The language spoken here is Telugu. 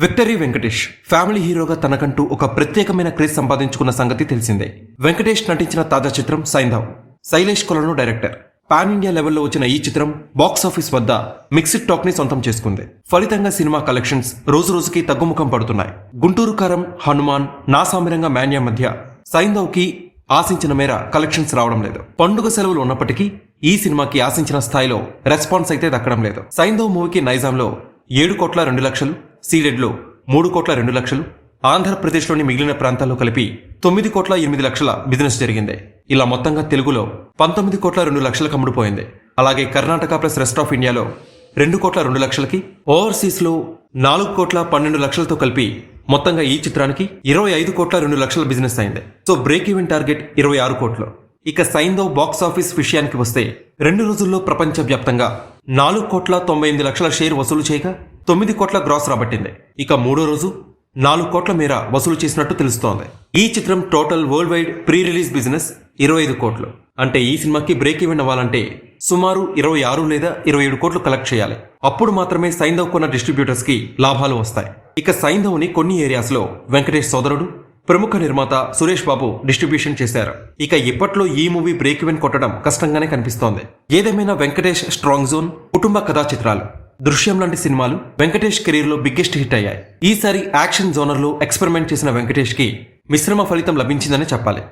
విక్టరీ వెంకటేష్ ఫ్యామిలీ హీరోగా తనకంటూ ఒక ప్రత్యేకమైన క్రేజ్ సంపాదించుకున్న సంగతి తెలిసిందే. వెంకటేష్ నటించిన తాజా చిత్రం సైంధవ్. శైలేష్ కొలను డైరెక్టర్. పాన్ ఇండియా లెవెల్లో వచ్చిన ఈ చిత్రం బాక్స్ ఆఫీస్ వద్ద మిక్సిడ్ టాక్ని సొంతం చేసుకుంది. ఫలితంగా సినిమా కలెక్షన్స్ రోజు రోజుకి తగ్గుముఖం పడుతున్నాయి. గుంటూరు కారం హనుమాన్ నాసామిరంగా మాన్యా మధ్య సైంధవ్కి ఆశించిన మేర కలెక్షన్స్ రావడం లేదు. పండుగ సెలవులు ఉన్నప్పటికీ ఈ సినిమాకి ఆశించిన స్థాయిలో రెస్పాన్స్ అయితే దక్కడం లేదు. సైంధవ్ మూవీకి నైజాంలో ఏడు కోట్ల రెండు లక్షలు సీడెడ్లో మూడు కోట్ల రెండు లక్షలు ఆంధ్రప్రదేశ్లోని మిగిలిన ప్రాంతాల్లో కలిపి తొమ్మిది కోట్ల ఎనిమిది లక్షల బిజినెస్ జరిగింది. ఇలా మొత్తంగా తెలుగులో పంతొమ్మిది కోట్ల రెండు లక్షలకు అమ్ముడుపోయింది అలాగే కర్ణాటక ప్లస్ రెస్ట్ ఆఫ్ ఇండియాలో రెండు కోట్ల రెండు లక్షలకి ఓవర్సీస్లో నాలుగు కోట్ల పన్నెండు లక్షలతో కలిపి మొత్తంగా ఈ చిత్రానికి ఇరవై ఐదు కోట్ల రెండు లక్షల బిజినెస్ అయింది. సో బ్రేక్ ఈవెన్ టార్గెట్ ఇరవై ఆరు కోట్లు. ఇక సైందో బాక్స్ ఆఫీస్ విషయానికి వస్తే రెండు రోజుల్లో ప్రపంచవ్యాప్తంగా నాలుగు కోట్ల తొంభై ఎనిమిది లక్షల షేర్ వసూలు చేయగా తొమ్మిది కోట్ల గ్రాస్ రాబట్టింది. ఇక మూడో రోజు నాలుగు కోట్ల మేర వసూలు చేసినట్టు తెలుస్తోంది. ఈ చిత్రం total world wide pre release business ఇరవై ఐదు కోట్లు. అంటే ఈ సినిమాకి బ్రేక్ ఈవెన్ అవ్వాలంటే సుమారు ఇరవై ఆరు లేదా ఇరవై ఏడు కోట్లు కలెక్ట్ చేయాలి. అప్పుడు మాత్రమే సైంధవ్ కొన్న డిస్ట్రిబ్యూటర్స్కి లాభాలు వస్తాయి. ఇక సైంధవ్ని కొన్ని ఏరియాస్లో వెంకటేష్ సోదరుడు ప్రముఖ నిర్మాత సురేష్ బాబు డిస్ట్రిబ్యూషన్ చేశారు. ఇక ఇప్పట్లో ఈ మూవీ బ్రేక్ ఈవెన్ కొట్టడం కష్టంగానే కనిపిస్తోంది. ఏదేమైనా వెంకటేష్ స్ట్రాంగ్ జోన్ కుటుంబ కథా చిత్రాలు దృశ్యం లాంటి సినిమాలు వెంకటేష్ కెరీర్లో బిగ్గెస్ట్ హిట్ అయ్యాయి. ఈసారి యాక్షన్ జోనర్లో ఎక్స్పెరిమెంట్ చేసిన వెంకటేష్కి మిశ్రమ ఫలితం లభించిందని చెప్పాలి.